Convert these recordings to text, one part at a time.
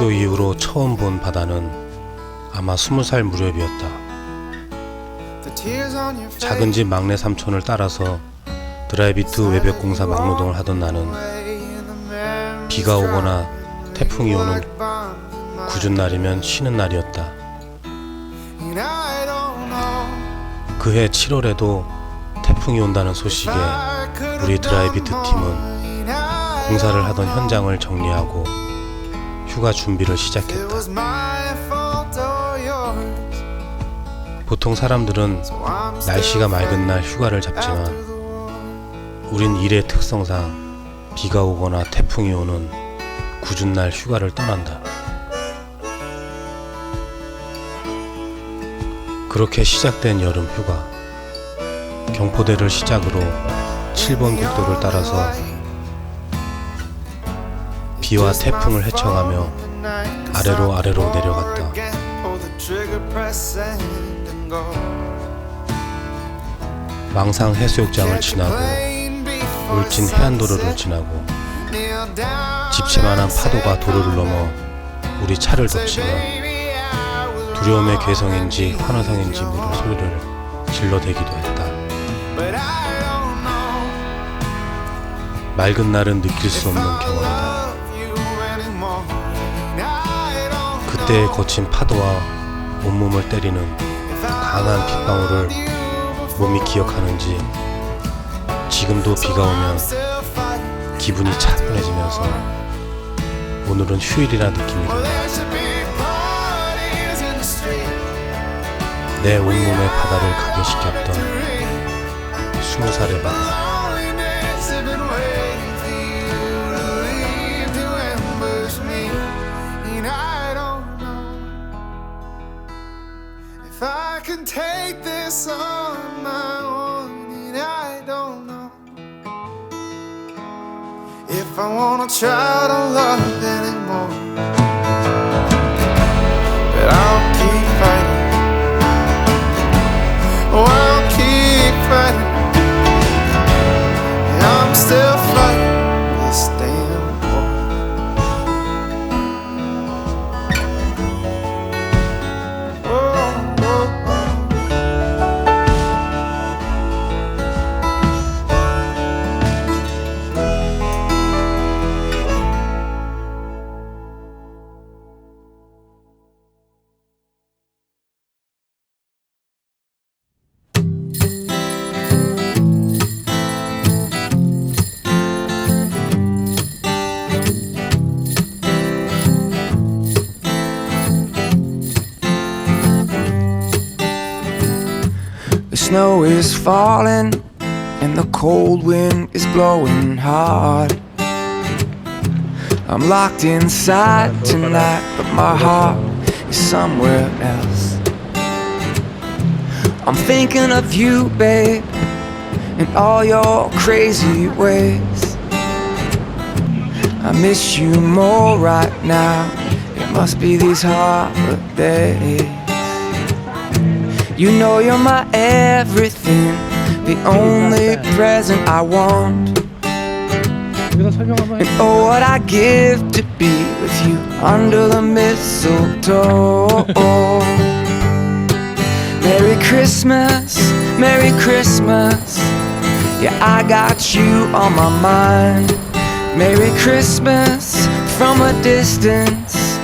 중학교. 이후로 처음 본 바다는 아마 스무 살 무렵이었다. 작은 집 막내 삼촌을 따라서 드라이비트 외벽 공사 막노동을 하던 나는 비가 오거나 태풍이 오는 굳은 날이면 쉬는 날이었다. 그해 7월에도 태풍이 온다는 소식에 우리 드라이비트 팀은 공사를 하던 현장을 정리하고 휴가 준비를 시작했다. 보통 사람들은 날씨가 맑은 날 휴가를 잡지만 우린 일의 특성상 비가 오거나 태풍이 오는 굳은 날 휴가를 떠난다. 그렇게 시작된 여름 휴가. 경포대를 시작으로 7번 국도를 따라서 비와 태풍을 헤쳐가며 아래로 아래로 내려갔다. 망상 해수욕장을 지나고 울진 해안도로를 지나고 집채만한 파도가 도로를 넘어 우리 차를 덮치며 두려움의 괴성인지 환호성인지 모를 소리를 질러대기도 했다. 맑은 날은 느낄 수 없는 경험이다. 그때의 거친 파도와 온몸을 때리는 강한 빗방울을 몸이 기억하는지 지금도 비가 오면 기분이 차분해지면서 오늘은 휴일이라 느낌이 든다. 내 온몸의 바다를 각인시켰던 스무 살의 바다. I snow is falling and the cold wind is blowing hard. I'm locked inside tonight, but my heart is somewhere else. I'm thinking of you, babe, and all your crazy ways. I miss you more right now. It must be these holidays. You know you're my everything, the only present I want. And oh, what I give to be with you under the mistletoe. Merry Christmas, Merry Christmas. Yeah, I got you on my mind. Merry Christmas from a distance.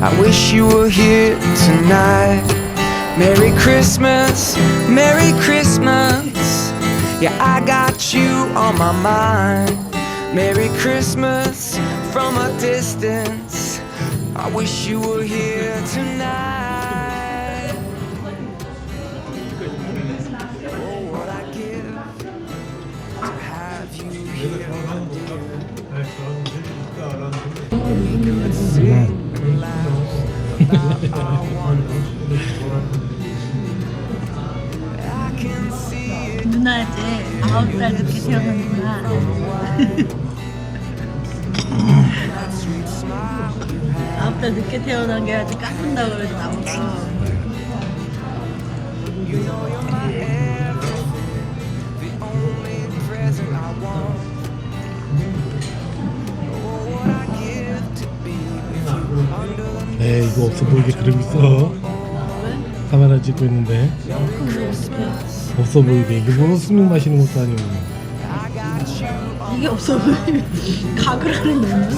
I wish you were here tonight. Merry Christmas, Merry Christmas. Yeah, I got you on my mind. Merry Christmas from a distance. I wish you were here tonight. Oh, what I give to have you here, dear. We could sing laugh about our wonderful 아홉 살 그렇게 태어났구나. 아홉 살 늦게 태어난 게 아주 까분다고 그래서 나왔어. 네, 이거 없어 보이게 그러고 있어. 카메라 찍고 있는데. 없어 보이게 이게 뭐 수능 마시는 것도 아니고. 이게 없어 보이면 각을 하는 너무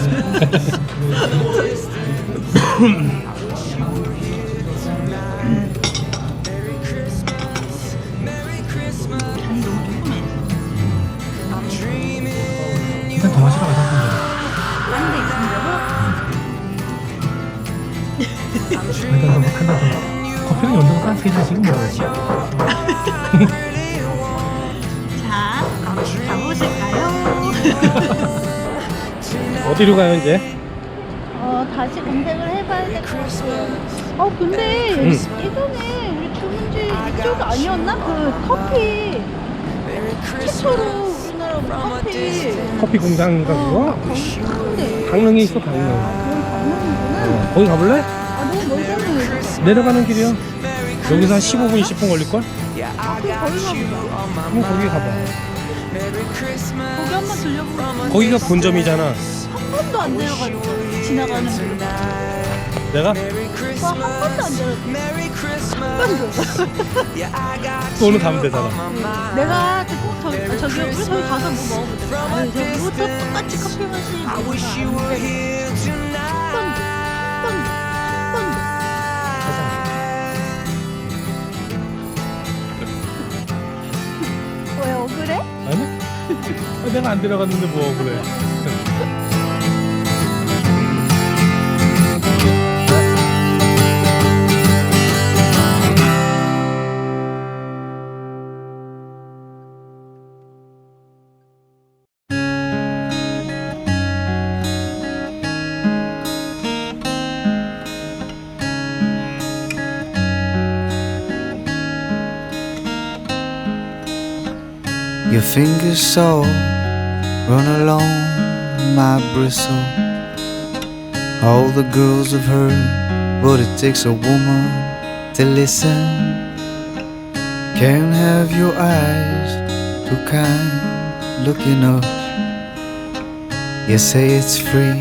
일단 더 마시러 가자. 딴데 있습니다 일단 더 한잔 더. 커피는 연장 쌍세 잔씩 먹어. 자 가보실까요? 어디로 가요 이제? 어 다시 검색을 해봐야 될 것 같아요 어 근데 응. 예전에 우리 주문지 이쪽 아니었나? 그 커피 최초로 우리나라 커피 커피 공장인가 그거? 근데 강릉에 있어 강릉. 그런 방문이구나 거기 가볼래? 아 너무 멀잖아요 내려가는 길이야. 여기서 한 15분 20분 걸릴걸? 아 그럼 거기 가봐. 거기 한번 들려보고 거기가 본점이잖아. 한 번도 안 내려가지고 지나가는 길. 내가 와, 한 번도 안 내려가. 한 번도. 돈은 가면 되잖아. 내가 저, 저, 아, 저기 우리 저기 가서 뭐 먹어보자. 아니 저기부터 똑같이 커피 마시는 거. 왜 억울해? 아니? 아, 내가 안 데려갔는데 뭐 그래. Fingers so run along my bristle. All the girls have heard what it takes a woman to listen. Can't have your eyes too kind looking up. You say it's free,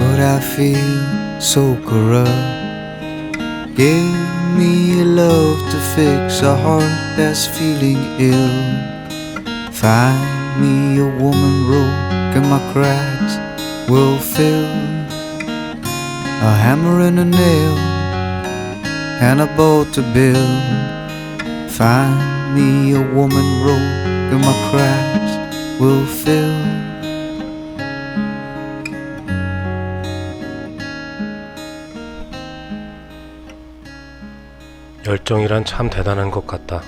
but I feel so corrupt. Give me a love to fix a heart that's feeling ill. Find me a woman broke and my cracks will fill. A hammer and a nail and a boat to build. Find me a woman broke and my cracks will fill. 열정이란 참 대단한 것 같다.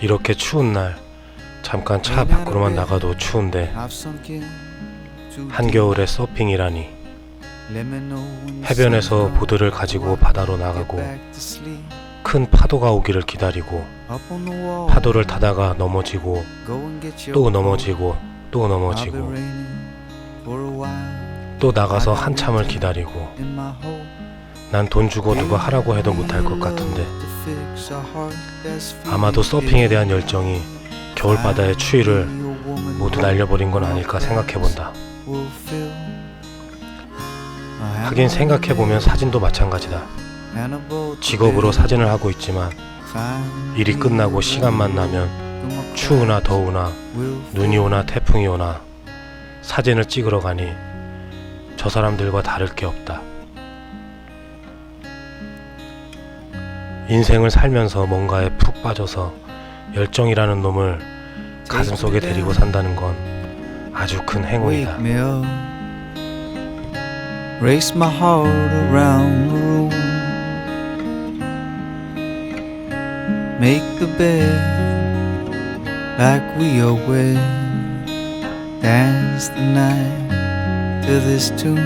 이렇게 추운 날 잠깐 차 밖으로만 나가도 추운데 한겨울에 서핑이라니 해변에서. 보드를 가지고 바다로 나가고. 큰 파도가 오기를 기다리고. 파도를 타다가 넘어지고 또. 넘어지고 또 넘어지고 또 나가서 한참을 기다리고. 난 돈 주고 누가 하라고 해도 못할 것 같은데 아마도 서핑에. 대한 열정이 겨울바다의 추위를 모두 날려버린 건 아닐까 생각해본다. 하긴 생각해보면 사진도 마찬가지다. 직업으로. 사진을 하고 있지만 일이 끝나고 시간만 나면 추우나 더우나 눈이 오나 태풍이 오나 사진을 찍으러 가니 저 사람들과 다를 게 없다. 인생을 살면서 뭔가에 푹 빠져서 열정이라는 놈을 가슴속에 데리고 산다는 건 아주 큰 행운이다. Wake me up. Race my heart around the room. Make the bed like we are wed. Dance the night to this tune.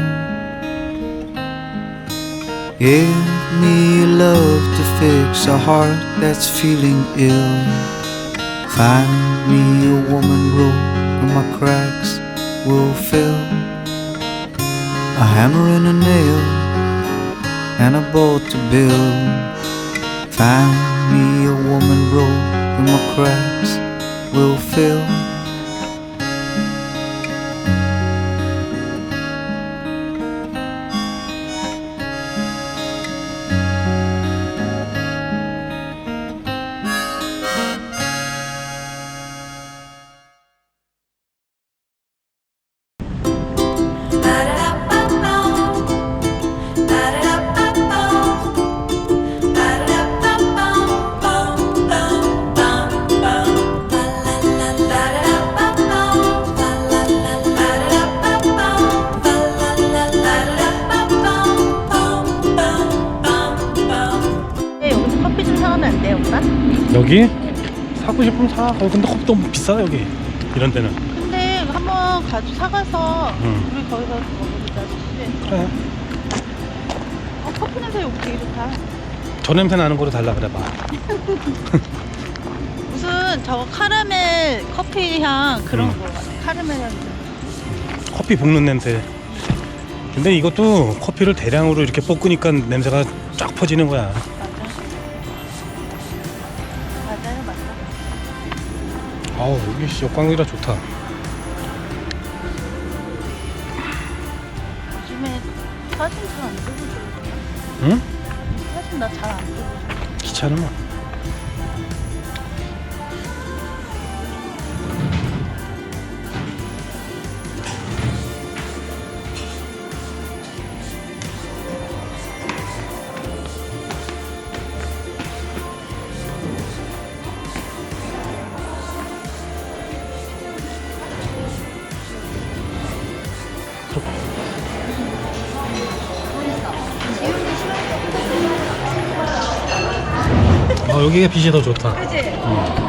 Give me love to fix a heart that's feeling ill. Find me a woman broke and my cracks will fill. A hammer and a nail and a boat to build. Find me a woman broke and my cracks will fill. 여기 사고 싶으면 사. 어, 근데 컵 너무 비싸 여기. 이런 데는. 근데 한번 가지 사가서 응. 우리 거기서 먹어보자 씨. 그래. 어, 커피 냄새 여기 되게 좋다 저 냄새 나는 거로 달라 그래 봐. 무슨 저거 카라멜 커피 향 그런 음. 거 같아 카라멜 향 커피 볶는 냄새. 근데 이것도 커피를 대량으로 이렇게 볶으니까 냄새가 쫙 퍼지는 거야. 아우 여기 씨 역광이라 좋다. 요즘에 사진 잘 안 찍어줘 응? 사진 나 잘 안 찍어줘 귀찮으면. 여기가 빛이 더 좋다. 그지? 드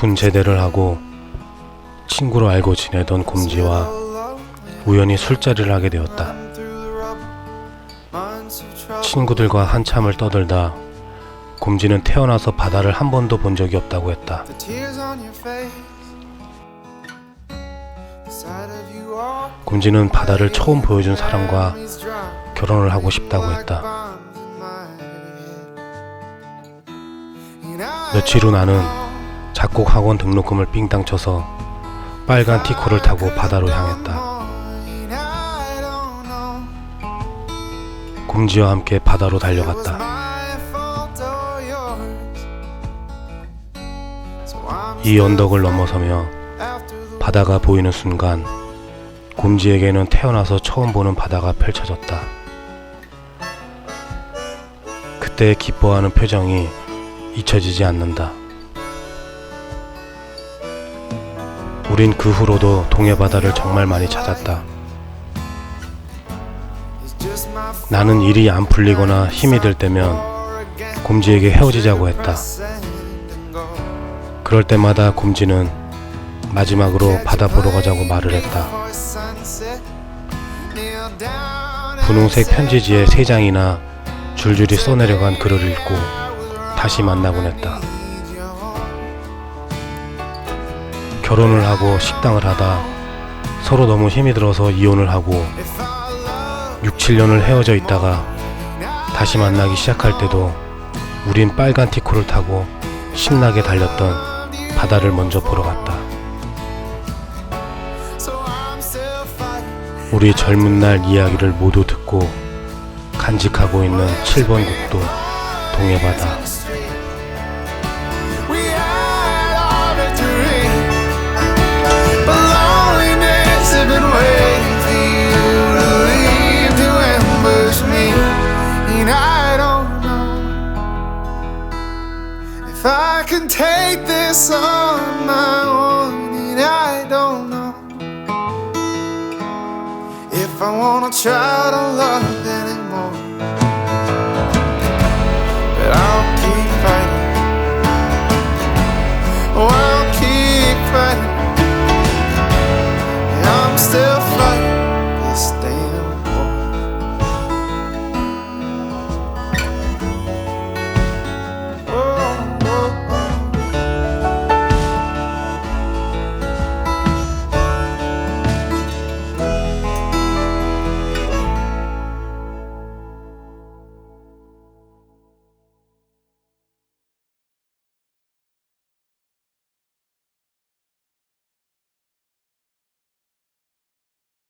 군 제대를 하고 친구로 알고 지내던 곰지와 우연히 술자리를 하게 되었다. 친구들과 한참을 떠들다 곰지는 태어나서 바다를 한 번도 본 적이 없다고 했다. 곰지는 바다를 처음 보여준 사람과. 결혼을 하고 싶다고 했다. 며칠 후 나는 작곡 학원 등록금을 삥땅 쳐서 빨간 티코를 타고 바다로 향했다. 곰지와 함께 바다로 달려갔다. 이 언덕을 넘어서며 바다가 보이는 순간 곰지에게는 태어나서 처음 보는 바다가 펼쳐졌다. 그때 기뻐하는 표정이 잊혀지지 않는다. 우린 그 후로도 동해 바다를 정말 많이 찾았다. 나는 일이 안 풀리거나 힘이 들 때면. 곰지에게 헤어지자고 했다. 그럴 때마다 곰지는 마지막으로 바다 보러 가자고 말을 했다. 분홍색 편지지에 세 장이나 줄줄이 써내려간 글을 읽고 다시 만나곤 했다. 결혼을 하고 식당을 하다 서로 너무 힘이 들어서 이혼을 하고 If our love 6, 7년을 헤어져 있다가 다시 만나기 시작할 때도 우린 빨간 티코를 타고 신나게 달렸던 바다를 먼저 보러 갔다. 우리 젊은 날 이야기를 모두 듣고 간직하고 있는 7번 국도 동해바다. can take this on my own, and I don't know if I wanna try to love anymore. But I'll keep fighting. Well,